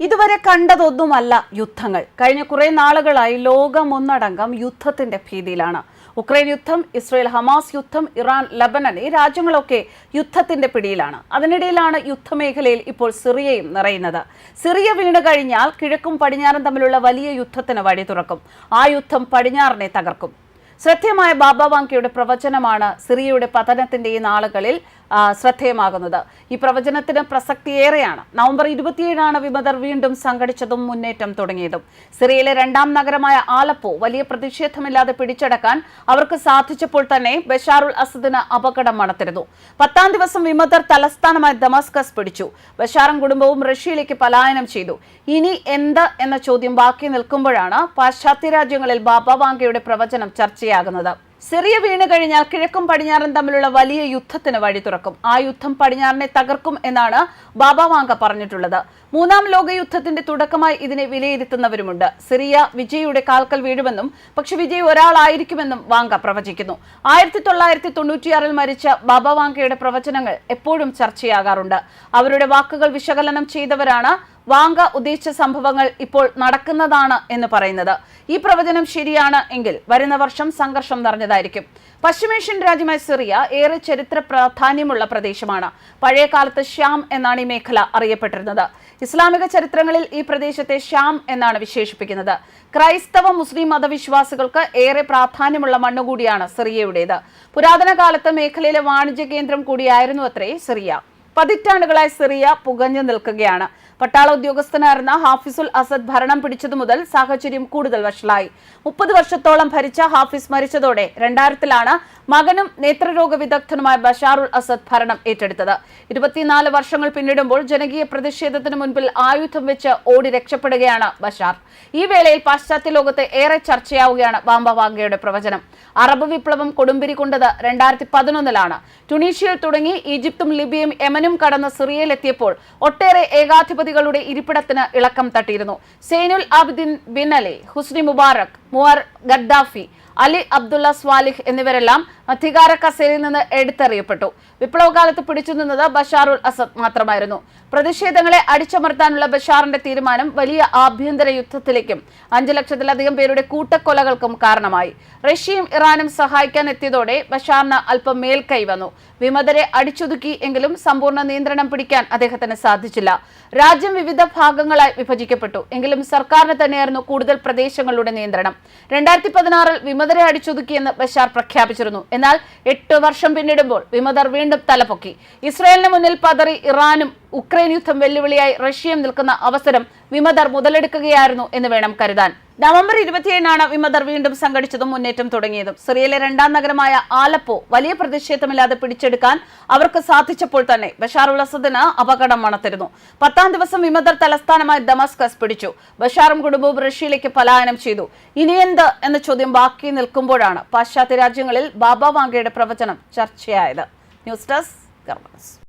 ഇതുവരെ കണ്ടതൊന്നുമല്ല യുദ്ധങ്ങൾ. കഴിഞ്ഞ കുറെ നാളുകളായി ലോകം ഒന്നടങ്കം യുദ്ധത്തിന്റെ ഭീതിയിലാണ്. ഉക്രൈൻ യുദ്ധം ഇസ്രയേൽ ഹമാസ് യുദ്ധം ഇറാൻ ലബനൻ ഈ രാജ്യങ്ങളൊക്കെ യുദ്ധത്തിന്റെ പിടിയിലാണ്. അതിനിടയിലാണ് യുദ്ധമേഖലയിൽ ഇപ്പോൾ സിറിയയും നിറയുന്നത്. സിറിയ വീണ് കഴിഞ്ഞാൽ കിഴക്കും പടിഞ്ഞാറും തമ്മിലുള്ള വലിയ യുദ്ധത്തിന് വഴി തുറക്കും. ആ യുദ്ധം പടിഞ്ഞാറിനെ തകർക്കും. ശ്രദ്ധേയമായ ബാബ വാങ്കയുടെ പ്രവചനമാണ് സിറിയയുടെ പതനത്തിന്റെ ഈ നാളുകളിൽ ശ്രദ്ധേയമാകുന്നത്. ഈ പ്രവചനത്തിന് പ്രസക്തിയേറെയാണ്. നവംബർ ഇരുപത്തിയേഴാണ് വിമതർ വീണ്ടും സംഘടിച്ചതും മുന്നേറ്റം തുടങ്ങിയതും. സിറിയയിലെ രണ്ടാം നഗരമായ ആലപ്പോ വലിയ പ്രതിഷേധമില്ലാതെ പിടിച്ചടക്കാൻ അവർക്ക് സാധിച്ചപ്പോൾ തന്നെ ബഷാറുൽ അസദിന് അപകടം മണത്തിരുന്നു. പത്താം ദിവസം വിമതർ തലസ്ഥാനമായ ദമാസ്കസ് പിടിച്ചു. ബഷാറും കുടുംബവും റഷ്യയിലേക്ക് പലായനം ചെയ്തു. ഇനി എന്ത് എന്ന ചോദ്യം ബാക്കി നിൽക്കുമ്പോഴാണ് പാശ്ചാത്യ രാജ്യങ്ങളിൽ ബാബ വാങ്കയുടെ പ്രവചനം ചർച്ചയാകുന്നത്. സിറിയ വീണ് കഴിഞ്ഞാൽ കിഴക്കും പടിഞ്ഞാറും തമ്മിലുള്ള വലിയ യുദ്ധത്തിന് വഴി തുറക്കും. ആ യുദ്ധം പടിഞ്ഞാറിനെ തകർക്കും എന്നാണ് ബാബ വാങ്ക പറഞ്ഞിട്ടുള്ളത്. മൂന്നാം ലോക യുദ്ധത്തിന്റെ തുടക്കമായി ഇതിനെ വിലയിരുത്തുന്നവരുമുണ്ട്. സിറിയ വിജയുടെ കാൽക്കൽ വീഴുമെന്നും പക്ഷെ വിജയ് ഒരാളായിരിക്കുമെന്നും വാങ്ക പ്രവചിക്കുന്നു. ആയിരത്തി തൊള്ളായിരത്തി തൊണ്ണൂറ്റിയാറിൽ മരിച്ച ബാബ വാങ്കയുടെ പ്രവചനങ്ങൾ എപ്പോഴും ചർച്ചയാകാറുണ്ട്. അവരുടെ വാക്കുകൾ വിശകലനം ചെയ്തവരാണ് വാങ്ക ഉദ്ദേശിച്ച സംഭവങ്ങൾ ഇപ്പോൾ നടക്കുന്നതാണ് എന്ന് പറയുന്നത്. ഈ പ്രവചനം ശരിയാണ് എങ്കിൽ വരുന്ന വർഷം സംഘർഷം നിറഞ്ഞതായിരിക്കും. പശ്ചിമേഷ്യൻ രാജ്യമായ സിറിയ ഏറെ ചരിത്ര പ്രാധാന്യമുള്ള പ്രദേശമാണ്. പഴയ കാലത്ത് ശ്യാം എന്നാണ് ഈ മേഖല അറിയപ്പെട്ടിരുന്നത്. ഇസ്ലാമിക ചരിത്രങ്ങളിൽ ഈ പ്രദേശത്തെ ശ്യാം എന്നാണ് വിശേഷിപ്പിക്കുന്നത്. ക്രൈസ്തവ മുസ്ലിം മതവിശ്വാസികൾക്ക് ഏറെ പ്രാധാന്യമുള്ള മണ്ണുകൂടിയാണ് സിറിയയുടേത്. പുരാതന കാലത്ത് മേഖലയിലെ വാണിജ്യ കേന്ദ്രം കൂടിയായിരുന്നു അത്രേ സിറിയ. പതിറ്റാണ്ടുകളായി സിറിയ പുകഞ്ഞു നിൽക്കുകയാണ്. പട്ടാള ഉദ്യോഗസ്ഥനായിരുന്ന ഹാഫിസുൽ അസദ് ഭരണം പിടിച്ചതു മുതൽ സാഹചര്യം കൂടുതൽ വഷളായി. മുപ്പത് വർഷത്തോളം ഭരിച്ച ഹാഫിസ് മരിച്ചതോടെ രണ്ടായിരത്തിലാണ് മകനും നേത്രരോഗ വിദഗ്ധനുമായ ബഷാറുൽ അസദ് ഭരണം ഏറ്റെടുത്തത്. ഇരുപത്തിനാല് വർഷങ്ങൾ പിന്നിടുമ്പോൾ ജനകീയ പ്രതിഷേധത്തിന് മുൻപിൽ ആയുധം വെച്ച് ഓടി രക്ഷപ്പെടുകയാണ് ബഷാർ. ഈ വേളയിൽ പാശ്ചാത്യ ലോകത്ത് ഏറെ ചർച്ചയാവുകയാണ് ബാംബവാഗയുടെ പ്രവചനം. അറബ് വിപ്ലവം കൊടുമ്പിരി കൊണ്ടത് രണ്ടായിരത്തി പതിനൊന്നിലാണ്. ടുണീഷ്യയിൽ തുടങ്ങി ഈജിപ്തും ലിബിയയും യമനും കടന്ന് സിറിയയിലെത്തിയപ്പോൾ ഒട്ടേറെ ഏകാധിപതികളുടെ ഇരിപ്പിടത്തിന് ഇളക്കം തട്ടിയിരുന്നു. Zainul Abidine Ben Ali Hosni Mubarak Muammar Gaddafi Ali Abdullah Saleh എന്നിവരെല്ലാം അധികാര കസേരയിൽ നിന്ന് എടുത്തെറിയപ്പെട്ടു. വിപ്ലവകാലത്ത് പിടിച്ചു നിന്നത് ബഷാറുൽ അസദ് മാത്രമായിരുന്നു. പ്രതിഷേധങ്ങളെ അടിച്ചമർത്താനുള്ള ബഷാറിന്റെ തീരുമാനം വലിയ ആഭ്യന്തര യുദ്ധത്തിലേക്കും അഞ്ചു ലക്ഷത്തിലധികം പേരുടെ കൂട്ടക്കൊലകൾക്കും കാരണമായി. റഷ്യയും ഇറാനും സഹായിക്കാൻ എത്തിയതോടെ ബഷാറിന് അല്പം മേൽക്കൈ വന്നു. വിമതരെ അടിച്ചൊതുക്കി എങ്കിലും സമ്പൂർണ നിയന്ത്രണം പിടിക്കാൻ അദ്ദേഹത്തിന് സാധിച്ചില്ല. രാജ്യം വിവിധ ഭാഗങ്ങളായി വിഭജിക്കപ്പെട്ടു. എങ്കിലും സർക്കാരിന് തന്നെയായിരുന്നു കൂടുതൽ പ്രദേശങ്ങളുടെ നിയന്ത്രണം. രണ്ടായിരത്തി പതിനാറിൽ വിമതരെ അടിച്ചൊതുക്കിയെന്ന് ബഷാർ പ്രഖ്യാപിച്ചിരുന്നു. എന്നാൽ എട്ട് വർഷം പിന്നിടുമ്പോൾ വിമതർ വീണ്ടും തലപൊക്കി. ഇസ്രയേലിന് മുന്നിൽ പതറി ഇറാനും ഉക്രൈൻ യുദ്ധം വെല്ലുവിളിയായി റഷ്യയും നിൽക്കുന്ന അവസരം വിമതർ മുതലെടുക്കുകയായിരുന്നു എന്ന് വേണം കരുതാൻ. നവംബർ ഇരുപത്തിയേഴിനാണ് വിമതർ വീണ്ടും സംഘടിച്ചതും മുന്നേറ്റം തുടങ്ങിയതും. സിറിയയിലെ രണ്ടാം നഗരമായ ആലപ്പോ വലിയ പ്രതിഷേധമില്ലാതെ പിടിച്ചെടുക്കാൻ അവർക്ക് സാധിച്ചപ്പോൾ തന്നെ ബഷാർ അസദിന് അപകടം മണത്തിരുന്നു. പത്താം ദിവസം വിമതർ തലസ്ഥാനമായ ദമസ്കസ് പിടിച്ചു. ബഷാറും കുടുംബവും റഷ്യയിലേക്ക് പലായനം ചെയ്തു. ഇനിയെന്ത് എന്ന ചോദ്യം ബാക്കി നിൽക്കുമ്പോഴാണ് പാശ്ചാത്യ രാജ്യങ്ങളിൽ ബാബ വാങ്കയുടെ പ്രവചനം ചർച്ചയായത്. News desk governance